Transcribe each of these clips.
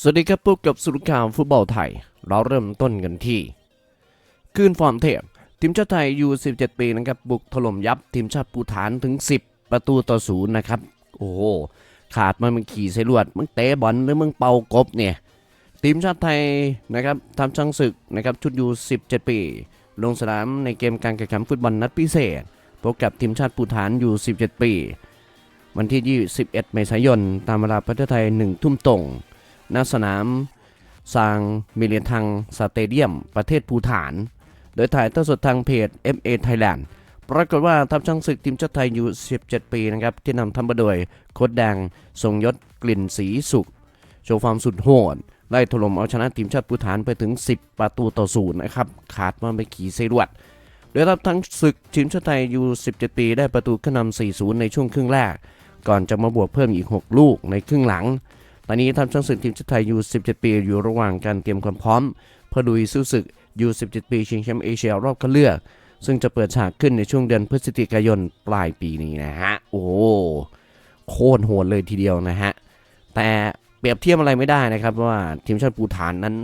สวัสดีครับพบกับสุรข่าวฟุตบอลไทย เราเริ่มต้นกันที่ คืนฟอร์มเทพทีมชาติไทยอยู่ 17 ปีนะครับ บุกถล่มยับทีมชาติปูฐานถึง 10 ประตูต่อศูนย์นะครับ โอ้โห ขาดมันมึงขี่ใส่ลวด มึงเตะบอลหรือมึงเป่ากบเนี่ย ทีมชาติไทยนะครับทำช่างศึกนะครับชุดอยู่ 17 ปี ลงสนามในเกมการแข่งขันฟุตบอลนัดพิเศษพบกับทีมชาติปูฐานอยู่ 17 ปี วันที่ 21 เมษายน ตามเวลาประเทศไทย 1 ทุ่มตรง ณสนามซางมิเลียนทังสเตเดียม ประเทศภูฐาน โดยถ่ายทอดสดทางเพจ MA Thailand ปรากฏว่าทัพช่างศึกทีมชาติไทยอยู่ 17 ปีนะครับ ที่นำทำมาโดยโคดแดง ทรงยศกลิ่นสีสุข โชว์ความสุดโหดไล่ถล่มเอาชนะทีมชาติภูฐานไปถึง 10 ประตูต่อศูนย์นะครับ ขาดมันไปขี่เซรวดโดยทัพทั้งศึกทีมชาติไทยอยู่ 17 ปีได้ประตูขึ้นนำ4-0 ในช่วงครึ่งแรก ก่อนจะมาบวกเพิ่มอีก 6 ลูกในครึ่งหลัง ตอนนี้ทัพช้างศึกทีมชาติไทยยู17 ปี อยู่ระหว่างการเตรียมความพร้อมเพื่อลุยสู้ศึกยู17 ปีชิงแชมป์เอเชียรอบคัดเลือก ซึ่งจะเปิดฉากขึ้นในช่วงเดือนพฤศจิกายนปลายปีนี้นะฮะ โอ้โคตรโหดเลยทีเดียวนะฮะ แต่เปรียบเทียบอะไรไม่ได้นะครับว่าทีมชาติปูฐานนั้น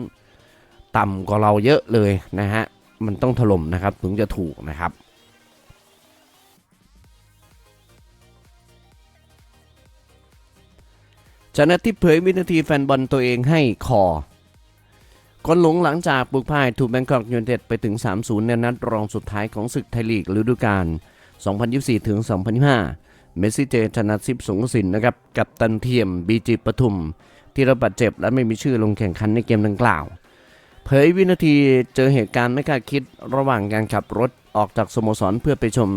ต่ำกว่าเราเยอะเลยนะฮะ มันต้องถล่มนะครับถึงจะถูกนะครับ ชนะที่เผยวินาทีแฟนบอลตัวเองให้คอคนหลงหลังจากบุกพ่ายถูกแบงคอกยูไนเต็ดไปถึง 3-0 ในนัดรองสุดท้ายของศึกไทยลีกฤดูกาล 2024 ถึง 2025 เมสซี่เจชนะซิบสงสินนะครับ กับตันเทียมบีจีปทุม ที่ระบาดเจ็บและไม่มีชื่อลงแข่งขันในเกมดังกล่าว เผยวินาทีเจอเหตุการณ์ไม่คาดคิดระหว่างการขับรถออกจากสโมสรเพื่อไปชม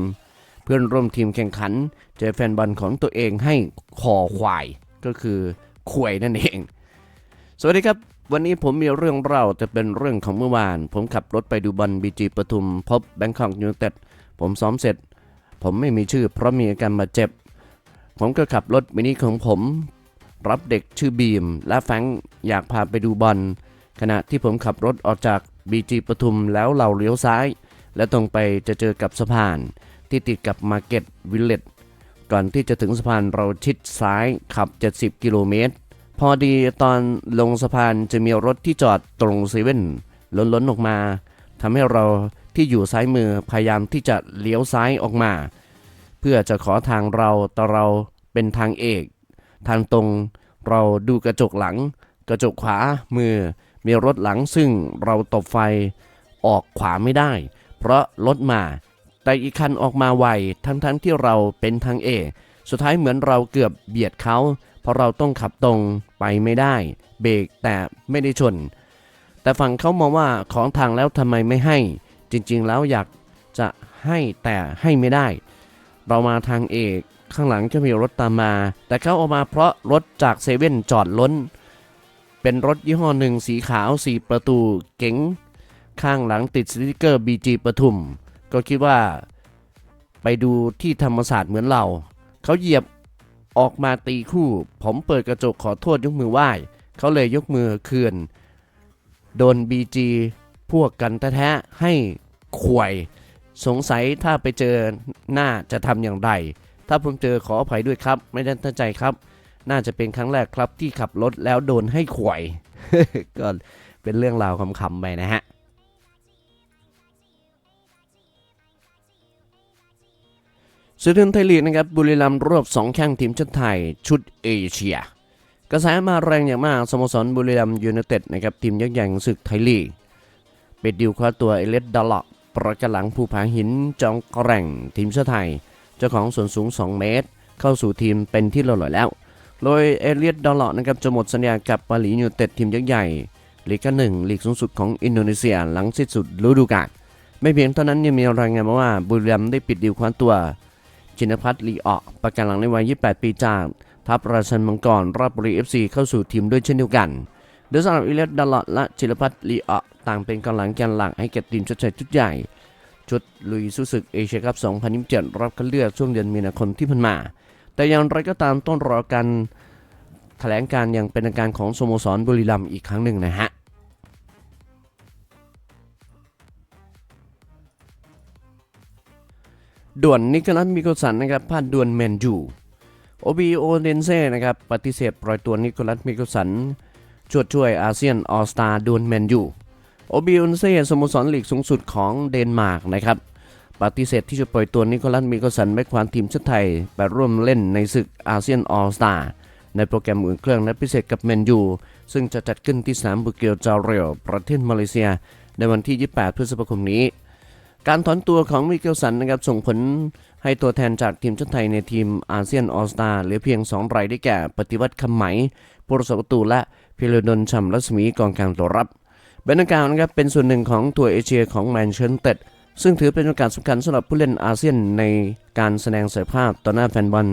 เพื่อนร่วมทีมแข่งขัน เจอแฟนบอลของตัวเองให้คอควาย ก็คือขวยนั่นเอง สวัสดีครับ วันนี้ผมมีเรื่องเล่าจะเป็นเรื่องของเมื่อวาน ผมขับรถไปดูบอลบีจีปทุม พบแบงคอกยูไนเต็ดผมซ้อมเสร็จ ผมไม่มีชื่อเพราะมีอาการบาดเจ็บ ผมก็ขับรถมินิของผม รับเด็กชื่อบีม และแฟงอยากพาไปดูบอลขณะที่ผมขับรถออกจากบีจีปทุมแล้วเราเลี้ยวซ้าย และตรงไปจะเจอกับสะพานที่ติดกับมาร์เก็ตวิลเลจ ก่อนที่จะถึงสะพานเราชิดซ้ายขับ 70 กิโลเมตร พอดีตอนลงสะพานจะมีรถที่จอดตรงเซเว่นล้นๆออกมาทำให้เราที่อยู่ซ้ายมือพยายามที่จะเลี้ยวซ้ายออกมา เพื่อจะขอทางเราแต่เราเป็นทางเอก ทางตรงเราดูกระจกหลัง กระจกขวามือ มีรถหลังซึ่งเราตบไฟออกขวาไม่ได้ เพราะรถมา แต่อีกคันออกมาไวทั้งๆทที่เราเป็นทางเอกสุดท้ายเหมือนเราเกือบเบียดเขา เพราะเราต้องขับตรงไปไม่ได้ เบรกแต่ไม่ได้ชน แต่ฝั่งเขามองว่าของทางแล้วทำไมไม่ให้ จริงๆแล้วอยากจะให้แต่ให้ไม่ได้ เรามาทางเอกข้างหลังจะมีรถตามมา แต่เขาออกมาเพราะรถจากเซเว่นจอดล้น เป็นรถยี่ห้อหนึ่งสีขาวสีประตูเก๋งข้างหลังติดสติกเกอร์ BG ปทุม ก็คิดว่าไปดูที่ธรรมศาสตร์เหมือนเรา เขาเหยียบออกมาตีคู่ ผมเปิดกระจกขอโทษยกมือไหว้ เขาเลยยกมือคืนโดน BG พวกกันแท้ๆให้ขวย สงสัยถ้าไปเจอหน้าจะทำอย่างไร ถ้าผมเจอขออภัยด้วยครับ ไม่ได้ตั้งใจครับ น่าจะเป็นครั้งแรกครับที่ขับรถแล้วโดนให้ขวย ก็เป็นเรื่องราวขำๆไปนะฮะ สุดท้ายไทยลีกนะครับบุรีรัมย์รวบสองแข้งทีมชาติไทยชุดเอเชีย กระแสมาแรงอย่างมากสโมสรบุรีรัมย์ยูไนเต็ดนะครับทีมยักษ์ใหญ่ศึกไทยลีกปิดดิวคว้าตัวเอเลสดอลล็อกประกันหลังภูผาหินจองแกร่งทีมชาติไทย เจ้าของส่วนสูง 2 เมตร เข้าสู่ทีมเป็นที่เรียบร้อยแล้ว โดยเอเลียดดอลล็อกนะครับจะหมดสัญญากับบาหลียูไนเต็ดทีมยักษ์ใหญ่ลีกที่หนึ่งลีกสูงสุดของอินโดนีเซียหลังสิ้นสุดฤดูกาลไม่เพียงเท่านั้นยังมีรายงานมาว่าบุรีรัมย์ได้ปิดดิวคว้าตัว ชินพัฒน์ลีออกประกันหลังในวัย 28 ปีจากทัพราชันมังกรราชบุรี FC เข้าสู่ทีมด้วยเช่นเดียวกัน โดยสำหรับอิเลสดาลอดและชินพัฒน์ลีออกต่างเป็นกำลังแกนหลักให้แก่ทีมชาติไทยชุดใหญ่ ชุดลุยสู้ศึกเอเชียคัพ 2027 รอบคัดเลือกช่วงเดือนมีนาคมที่ผ่านมา แต่อย่างไรก็ตามต้องรอการแถลงการอย่างเป็นทางการของสโมสรบุรีรัมย์อีกครั้งหนึ่งนะฮะ ด่วนนิโคลัสมิโกสันนะครับพลาดด่วนแมนยูโอบีโอเดนเซ่นะครับปฏิเสธปล่อยตัวนิโคลัสมิโกสันชวดช่วยอาเซียนออสตาดวลแมนยูโอบิอุนเซ่สโมสรลีกสูงสุดของเดนมาร์กนะครับปฏิเสธที่จะปล่อยตัวนิโคลัสมิโกสันแบ็คควานทีมชาติไทยไปร่วมเล่นในศึกอาเซียนออสตาในโปรแกรมอุ่นเครื่องนัดพิเศษกับแมนยูซึ่งจะจัดขึ้นที่สนามบุเกลจาเรียลประเทศมาเลเซีย ในวันที่ 28 พฤษภาคมนี้ การถอนตัวของมิเกลสันนะครับส่งผลให้ตัวแทนจากทีมชาติไทยในทีมอาเซียนออสตาเหลือเพียง 2 รายได้แก่ ปฏิวัติคำไหมผู้รักษาประตูและพิรดลชัมรัศมีกองกลางตัวรับเบนกาวนะครับเป็นส่วนหนึ่งของตัวเอเชียของแมนเชสเตอร์ซึ่งถือเป็นโอกาสสำคัญสำหรับผู้เล่นอาเซียนในการแสดงศักยภาพต่อหน้าแฟนบอล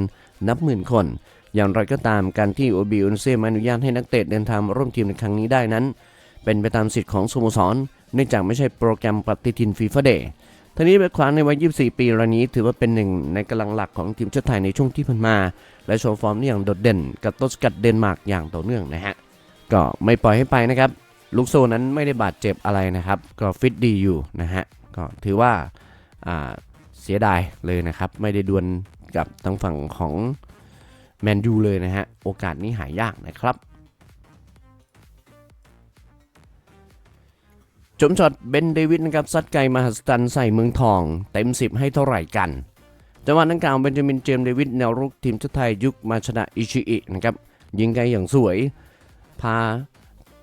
นับหมื่นคน อย่างไรก็ตามการที่โอบิอุนเซ่ไม่อนุญาตให้นักเตะเดินทางร่วมทีมในครั้งนี้ได้นั้น เป็นไปตามสิทธิ์ของสโมสรเนื่องจากไม่ใช่โปรแกรมปฏิทินฟีฟ่าเดย์ ทั้งนี้แบ็คขวาในวัย 24 ปีรายนี้ถือว่าเป็นหนึ่งในกำลังหลักของทีมชาติไทยในช่วงที่ผ่านมา และโชว์ฟอร์มได้อย่างโดดเด่น กับต้นสกัดเดนมาร์กอย่างต่อเนื่องนะฮะ ก็ไม่ปล่อยให้ไปนะครับ ลูกโซนั้นไม่ได้บาดเจ็บอะไรนะครับ ก็ฟิตดีอยู่นะฮะ ก็ถือว่าอ่าเสียดายเลยนะครับ ไม่ได้ดวลกับทางฝั่งของแมนยูเลยนะฮะ โอกาสนี้หายากนะครับ จมช็อตเบนเดวิดนะครับซัดไกลมหัศจรรย์ใส่เมืองทอง เต็ม 10 ให้เท่าไหร่กัน จังหวะดังกล่าวเบนจามินเจมส์เดวิดแนวรุกทีมชาติไทยยุคมาชนะอิชิอินะครับยิงไกลอย่างสวย พา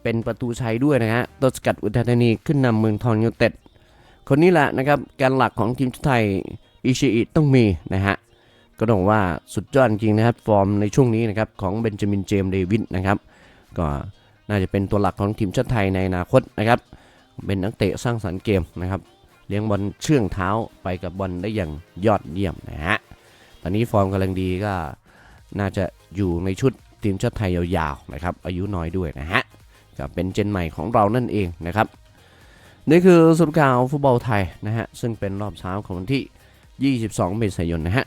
เป็นประตูชัยด้วยนะฮะตัวสกัดอุทัยธานีขึ้นนำเมืองทองยูเต็ด คนนี้แหละนะครับแการหลักของทีมชาติไทยอิชิอิต้องมีนะฮะก็ต้องว่าสุดยอดจริงนะครับฟอร์มในช่วงนี้นะครับของเบนจามินเจมส์เดวิดนะครับก็น่าจะเป็นตัวหลักของทีมชาติไทยในอนาคตนะครับ เป็นนักเตะสร้างสรรค์เกมนะครับ เลี้ยงบอลเชื่องเท้าไปกับบอลได้อย่างยอดเยี่ยมนะฮะ ตอนนี้ฟอร์มกำลังดีก็น่าจะอยู่ในชุดทีมชาติไทยยาวๆนะครับ อายุน้อยด้วยนะฮะก็เป็นเจนใหม่ของเรานั่นเองนะครับ นี่คือสรุปข่าวฟุตบอลไทยนะฮะ ซึ่งเป็นรอบเช้าของวันที่ 22 เมษายนนะฮะ